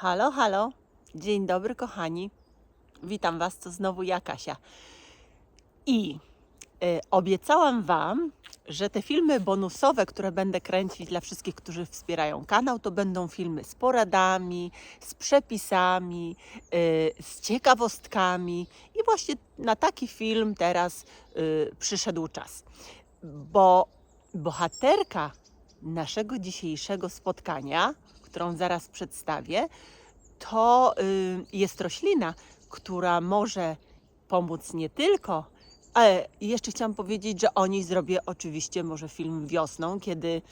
Halo, halo. Dzień dobry, kochani. Witam Was, to znowu ja, Kasia. I y, obiecałam Wam, że te filmy bonusowe, które będę kręcić dla wszystkich, którzy wspierają kanał, to będą filmy z poradami, z przepisami, y, z ciekawostkami. I właśnie na taki film teraz y, przyszedł czas. Bo bohaterka naszego dzisiejszego spotkania, którą zaraz przedstawię, to y, jest roślina, która może pomóc nie tylko, ale jeszcze chciałam powiedzieć, że o niej zrobię oczywiście może film wiosną, kiedy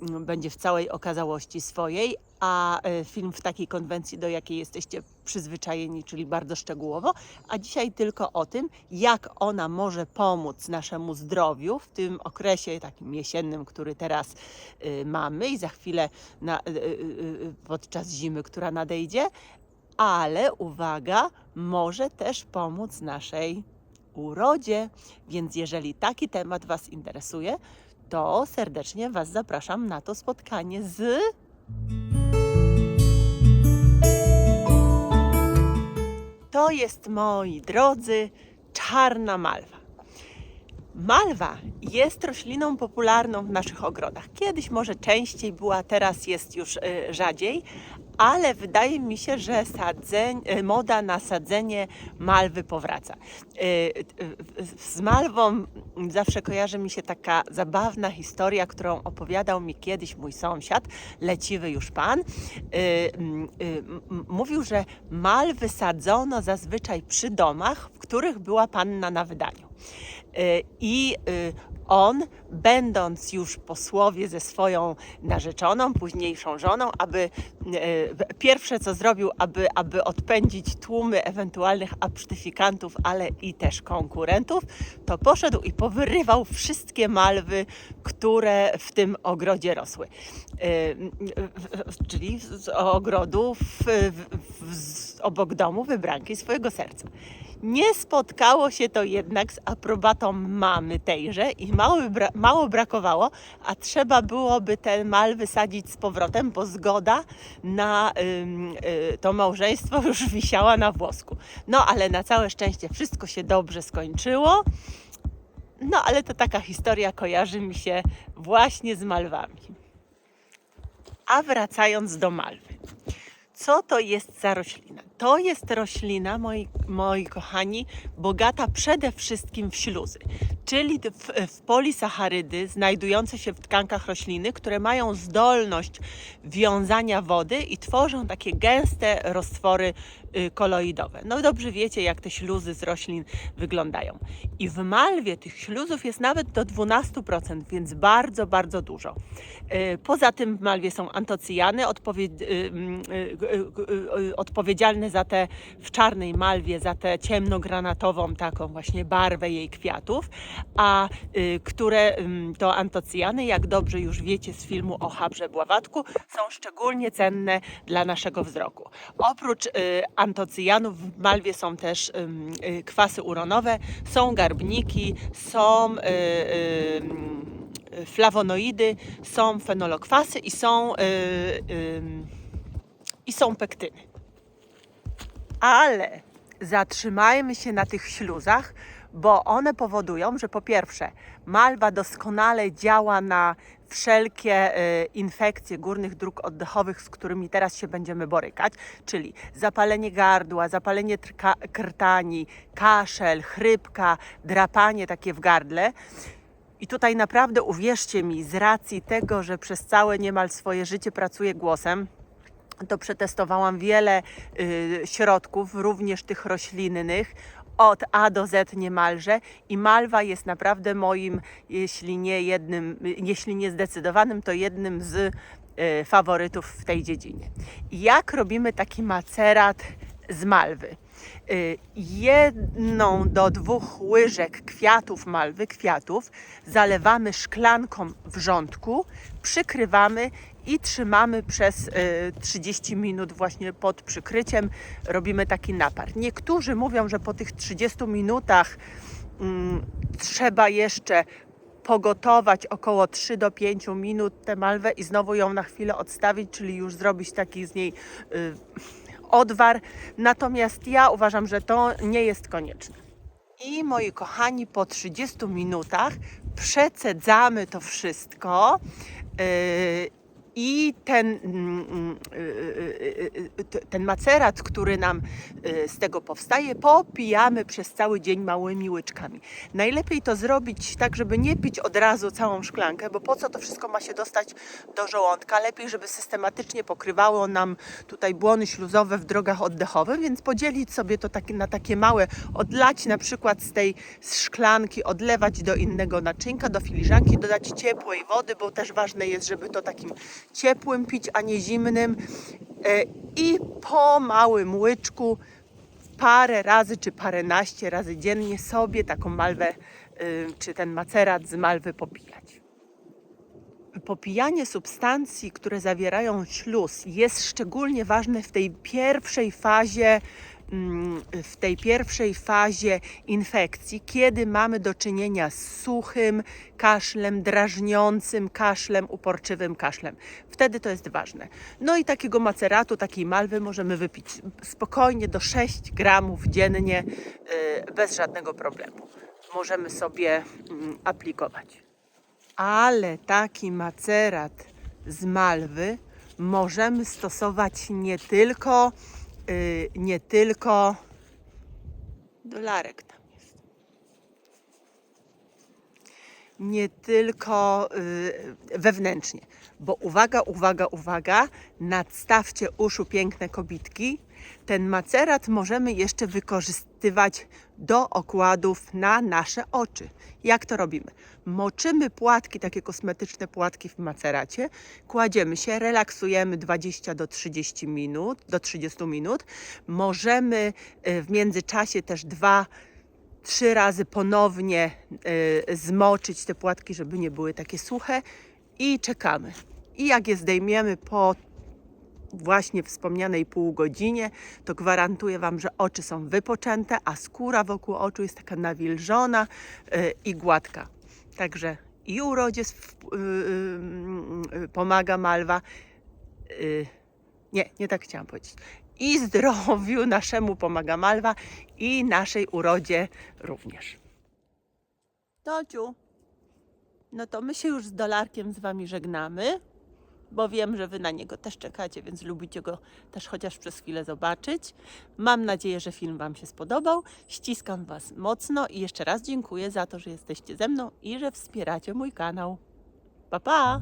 będzie w całej okazałości swojej, a y, film w takiej konwencji, do jakiej jesteście przyzwyczajeni, czyli bardzo szczegółowo, a dzisiaj tylko o tym, jak ona może pomóc naszemu zdrowiu w tym okresie takim jesiennym, który teraz y, mamy i za chwilę na, y, podczas zimy, która nadejdzie, ale uwaga, może też pomóc naszej urodzie. Więc jeżeli taki temat Was interesuje, to serdecznie Was zapraszam na to spotkanie z. To jest, moi drodzy, czarna malwa. Malwa jest rośliną popularną w naszych ogrodach. Kiedyś może częściej była, teraz jest już y, rzadziej, ale wydaje mi się, że sadzeń, y, moda na sadzenie malwy powraca. Y, Z malwą zawsze kojarzy mi się taka zabawna historia, którą opowiadał mi kiedyś mój sąsiad, leciwy już pan. Mówił, że malwy sadzono zazwyczaj przy domach, w których była panna na wydaniu. Y, I y, on, będąc już po słowie ze swoją narzeczoną, późniejszą żoną, aby y, pierwsze co zrobił, aby, aby odpędzić tłumy ewentualnych absztyfikantów, ale i też konkurentów, to poszedł i powyrywał wszystkie malwy, które w tym ogrodzie rosły. Czyli z ogrodu w, w, z obok domu wybranki swojego serca. Nie spotkało się to jednak z aprobatą mamy tejże i mało, bra- mało brakowało, a trzeba byłoby ten mal wysadzić z powrotem, bo zgoda na ym, y, to małżeństwo już wisiała na włosku. No ale na całe szczęście wszystko się dobrze skończyło. No ale to taka historia kojarzy mi się właśnie z malwami. A wracając do malwy. Co to jest za roślina? To jest roślina, moi, moi kochani, bogata przede wszystkim w śluzy, czyli w, w polisacharydy znajdujące się w tkankach rośliny, które mają zdolność wiązania wody i tworzą takie gęste roztwory y, koloidowe. No dobrze wiecie, jak te śluzy z roślin wyglądają. I w malwie tych śluzów jest nawet do 12%, więc bardzo, bardzo dużo. Y, Poza tym w malwie są antocyjany, y, mm, odpowiedzialne za te w czarnej malwie, za tę ciemnogranatową taką właśnie barwę jej kwiatów, a y, które to antocyjany, jak dobrze już wiecie z filmu o Habrze Bławatku, są szczególnie cenne dla naszego wzroku. Oprócz y, antocyjanów w malwie są też y, kwasy uronowe, są garbniki, są flawonoidy, są fenolokwasy i są, i są pektyny. Ale zatrzymajmy się na tych śluzach, bo one powodują, że po pierwsze, malwa doskonale działa na wszelkie y, infekcje górnych dróg oddechowych, z którymi teraz się będziemy borykać, czyli zapalenie gardła, zapalenie krtani, kaszel, chrypka, drapanie takie w gardle. I tutaj naprawdę uwierzcie mi, z racji tego, że przez całe niemal swoje życie pracuję głosem, to przetestowałam wiele y, środków, również tych roślinnych, od A do Z niemalże i malwa jest naprawdę moim, jeśli nie jednym, jeśli nie zdecydowanym, to jednym z y, faworytów w tej dziedzinie. Jak robimy taki macerat z malwy? Y, Jedną do dwóch łyżek kwiatów malwy, kwiatów, zalewamy szklanką wrzątku, przykrywamy i trzymamy przez y, 30 minut właśnie pod przykryciem. Robimy taki napar. Niektórzy mówią, że po tych 30 minutach mm, trzeba jeszcze pogotować około 3 do 5 minut tę malwę i znowu ją na chwilę odstawić, czyli już zrobić taki z niej y, odwar. Natomiast ja uważam, że to nie jest konieczne. I moi kochani, po 30 minutach przecedzamy to wszystko. Yy, I ten, ten macerat, który nam yy, z tego powstaje, popijamy przez cały dzień małymi łyczkami. Najlepiej to zrobić tak, żeby nie pić od razu całą szklankę, bo po co to wszystko ma się dostać do żołądka? Lepiej, żeby systematycznie pokrywało nam tutaj błony śluzowe w drogach oddechowych, więc podzielić sobie to na takie małe, odlać na przykład z tej szklanki, odlewać do innego naczynka, do filiżanki, dodać ciepłej wody, bo też ważne jest, żeby to takim ciepłym pić, a nie zimnym. E, I po małym łyczku parę razy czy paręnaście razy dziennie sobie taką malwę y, czy ten macerat z malwy popijać. Popijanie substancji, które zawierają śluz, jest szczególnie ważne w tej pierwszej fazie, w tej pierwszej fazie infekcji, kiedy mamy do czynienia z suchym kaszlem, drażniącym kaszlem, uporczywym kaszlem. Wtedy to jest ważne. No i takiego maceratu, takiej malwy możemy wypić spokojnie do 6 gramów dziennie y, bez żadnego problemu. Możemy sobie mm, aplikować ale taki macerat z malwy możemy stosować nie tylko, nie tylko dolarek tam jest. Nie tylko y, wewnętrznie, bo uwaga, uwaga, uwaga, nadstawcie uszu piękne kobitki. Ten macerat możemy jeszcze wykorzystywać do okładów na nasze oczy. Jak to robimy? Moczymy płatki, takie kosmetyczne płatki w maceracie, kładziemy się, relaksujemy 20 do 30 minut, do 30 minut. Możemy y, w międzyczasie też dwa trzy razy ponownie y, zmoczyć te płatki, żeby nie były takie suche i czekamy. I jak je zdejmiemy po właśnie wspomnianej pół godzinie, to gwarantuję Wam, że oczy są wypoczęte, a skóra wokół oczu jest taka nawilżona y, i gładka. Także i urodzie y, y, y, pomaga malwa. Y, nie, nie tak chciałam powiedzieć. I zdrowiu naszemu pomaga malwa i naszej urodzie również. Tociu, no to my się już z dolarkiem z Wami żegnamy, bo wiem, że Wy na niego też czekacie, więc lubicie go też chociaż przez chwilę zobaczyć. Mam nadzieję, że film Wam się spodobał. Ściskam Was mocno i jeszcze raz dziękuję za to, że jesteście ze mną i że wspieracie mój kanał. Pa, pa!